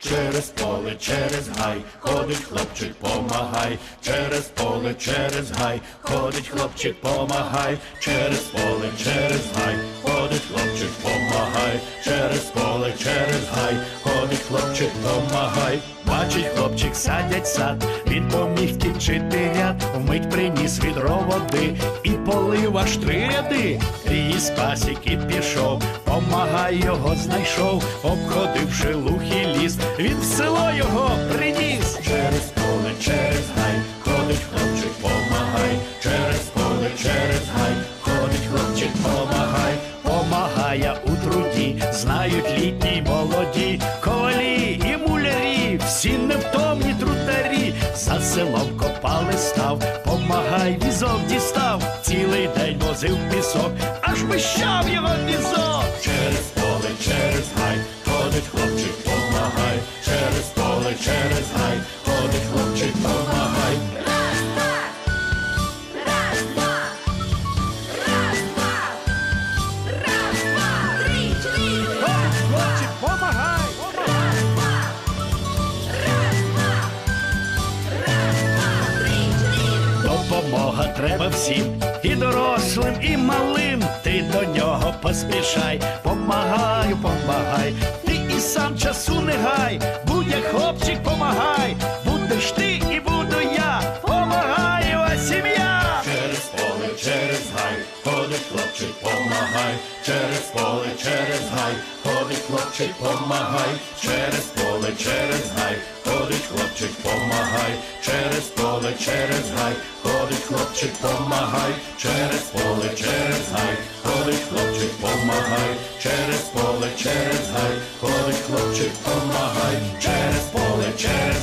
Через поле, через гай, ходить хлопчик, помагай, через поле, через гай, ходить хлопчик, помагай, через поле, через гай, ходить хлопчик, помагай, через поле, через гай, ходить хлопчик, помагай. Бачить хлопчик, садять сад, він поміг кінчити ряд, вмить приніс відро води і полив аж три ряди. Ріс пасік і пішов, помагай його знайшов, обходивши лухий ліс, він в село його приніс. Селом копали став, помагай, візок дістав, цілий день возив пісок, аж вищав його візок. Через поле, через гай, ходить хлопчик, помагай, через поле, через гай, Допомога треба всім, і дорослим, і малим. Ти до нього поспішай, помагаю, помагай. Ти і сам часу не гай, будь як хлопчик, помагай. Будеш ти і буду я, помагаю, а сім'я. Через поле, через гай, ходить хлопчик, помагай. Через поле, через гай, ходить хлопчик, помагай. Через поле, через гай, ходить хлопчик, помагай. Через поле, через гай, ходить хлопчик, помагай. Через поле, через гай, ходить хлопчик, помагай. Через поле, через гай, ходить хлопчик, помагай. Через поле, через